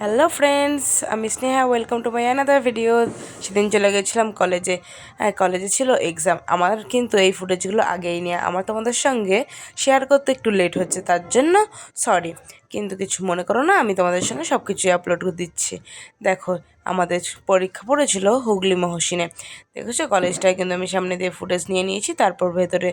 Hello friends আমি Sneha welcome to my another video সেদিন চলে গেছিলাম কলেজে হ্যাঁ কলেজে ছিল এক্সাম আমার কিন্তু এই ফুটেজগুলো আগেই নিয়ে। আমার তোমাদের সঙ্গে শেয়ার করতে একটু লেট হচ্ছে, তার জন্য সরি কিন্তু কিছু মনে করো না, আমি তোমাদের সঙ্গে সব কিছুই আপলোড করে দিচ্ছি। দেখো, আমাদের পরীক্ষা পড়েছিল হুগলি মহসিনে। দেখেছ? কলেজটায় কিন্তু আমি সামনে দিয়ে ফুটেজ নিয়ে নিয়েছি, তারপর ভেতরে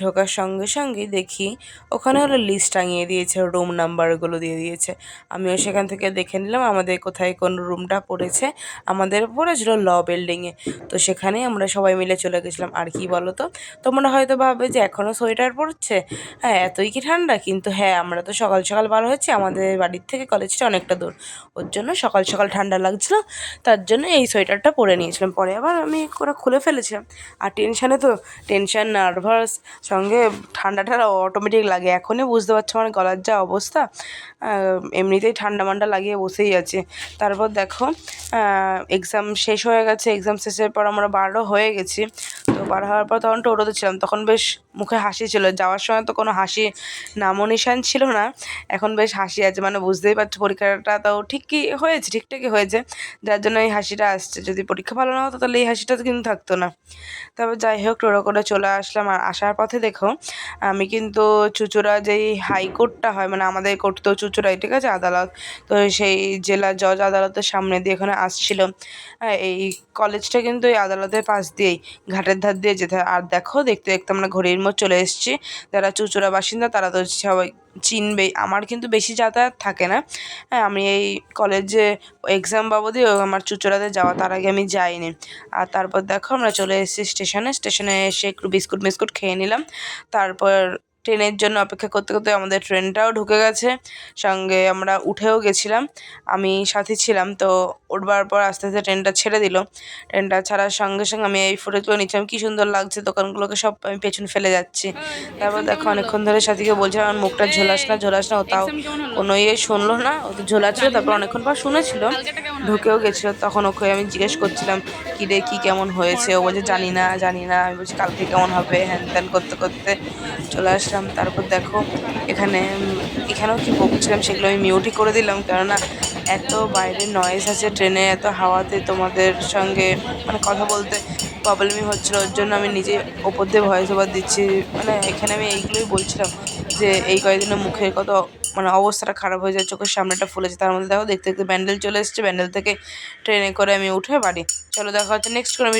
ঢোকার সঙ্গে সঙ্গে দেখি, ওখানে হলো লিস্ট টাঙিয়ে দিয়েছে রুম নাম্বারগুলো দিয়ে দিয়েছে। আমিও সেখান থেকে দেখে নিলাম আমাদের কোথায় কোন রুমটা পড়েছে। আমাদের পড়েছিল ল বিল্ডিংয়ে তো সেখানেই আমরা সবাই মিলে চলে গেছিলাম। আর কি বলো তো তোমরা হয়তো ভাবে যে এখনও সোয়েটার পড়ছে। হ্যাঁ এতই কি ঠান্ডা? কিন্তু হ্যাঁ আমরা তো সকাল সকাল বার হয়েছি। আমাদের বাড়ির থেকে কলেজটা অনেকটা দূর। ওর জন্য সকাল সকাল ঠান্ডা লাগছিল। তার জন্য এই সোয়েটারটা পরে নিয়েছিলাম। পরে আবার আমি ওরা খুলে ফেলেছিলাম। আর টেনশানে তো টেনশান, নার্ভাস, সঙ্গে ঠান্ডাটা অটোমেটিক লাগে। এখনই বুঝতে পারছ আমার গলার যা অবস্থা। এমনিতেই ঠান্ডা মান্ডা লাগিয়ে বসেই আছে। তারপর দেখো এক্সাম শেষ হয়ে গেছে এক্সাম শেষের পর আমরা বারো হয়ে গেছি। তো বার হওয়ার পর তখন টোটোতে ছিলাম। তখন বেশ মুখে হাসি ছিল। যাওয়ার সময় তো কোনো হাসি নামও নিশান ছিল না। এখন বেশ হাসি আছে। মানে বুঝতেই পারছ, পরীক্ষাটা তাও ঠিকই হয়েছে, ঠিকঠাকই হয়েছে। যার জন্য এই হাসিটা আসছে। যদি পরীক্ষা ভালো না হতো, তাহলে এই হাসিটা তো কিন্তু থাকতো না। তারপর যাই হোক, টোটো করে চলে আসলাম। আর আসার পথে দেখো, আমি কিন্তু চুচুড়া যেই হাইকোর্টটা হয় মানে আমাদের কোর্ট তো চুচুড়াই, ঠিক আছে? আদালত। তো সেই জেলা জজ আদালতের সামনে দিয়ে এখানে আসছিল। হ্যাঁ এই কলেজটা কিন্তু এই আদালতের পাশ দিয়েই। ঘাটের ধার দিয়ে যেতে আর দেখো, দেখতে দেখতে আমরা ঘড়ির মোড় চলে এসেছি। যারা চুচুড়া বাসিন্দা, তারা তো সবাই চিনবেই। আমার কিন্তু বেশি যাতায়াত থাকে না। হ্যাঁ আমি এই কলেজে এক্সাম বাবদই আমার চুচুড়াতে যাওয়া, তার আগে আমি যাইনি। আর তারপর দেখো, আমরা চলে এসেছি স্টেশনে। স্টেশনে এসে একটু বিস্কুট মিস্কুট খেয়ে নিলাম। তারপর ট্রেনের জন্য অপেক্ষা করতে করতে আমাদের ট্রেনটাও ঢুকে গেছে। সঙ্গে আমরা উঠেও গেছিলাম। আমি সাথে ছিলাম, তো উঠবার পর আস্তে আস্তে ট্রেনটা ছেড়ে দিল। ট্রেনটা ছাড়ার সঙ্গে সঙ্গে আমি এই ফুটেজগুলো নিচ্ছিলাম। কী সুন্দর লাগছে, দোকানগুলোকে সব আমি পেছন ফেলে যাচ্ছি। তারপর দেখো, অনেকক্ষণ ধরে সাথীকে বলছিলাম আমার মুখটা ঝোলাস না ঝোলাস না। ও তাও কোনো ইয়ে শুনলো না। ও তো ঝোলাচ্ছিল, তারপর অনেকক্ষণ পর শুনেছিল। ঢুকেও গেছিল। তখন ওকে আমি জিজ্ঞেস করছিলাম, কী রে, কী কেমন হয়েছে? ও বলছে, জানি না জানি না। আমি বলছি, কালকে কেমন হবে? হ্যান ত্যান করতে করতে চলে আসলাম, তারপর দেখো এখানে এখানেও কি বকছিলাম সেগুলো আমি মিউটই করে দিলাম, কেননা এত বাইরে নয়েজ আছে ট্রেনে, এত হাওয়াতে তোমাদের সঙ্গে মানে কথা বলতে প্রবলেমই হচ্ছিল, ওর জন্য আমি নিজে ওপর দিয়ে ভয়েস ওভার দিচ্ছি। মানে এখানে আমি এইগুলোই বলছিলাম যে, এই কয়েকদিনে মুখের কত মানে অবস্থাটা খারাপ হয়ে যায়, চোখের সামনেটা ফুলেছে, তার মধ্যে দেখো দেখতে দেখতে ব্যান্ডেল চলে এসছে, ব্যান্ডেল থেকে ট্রেনে করে আমি উঠে বাড়ি। চলো দেখা হচ্ছে নেক্সট করে আমি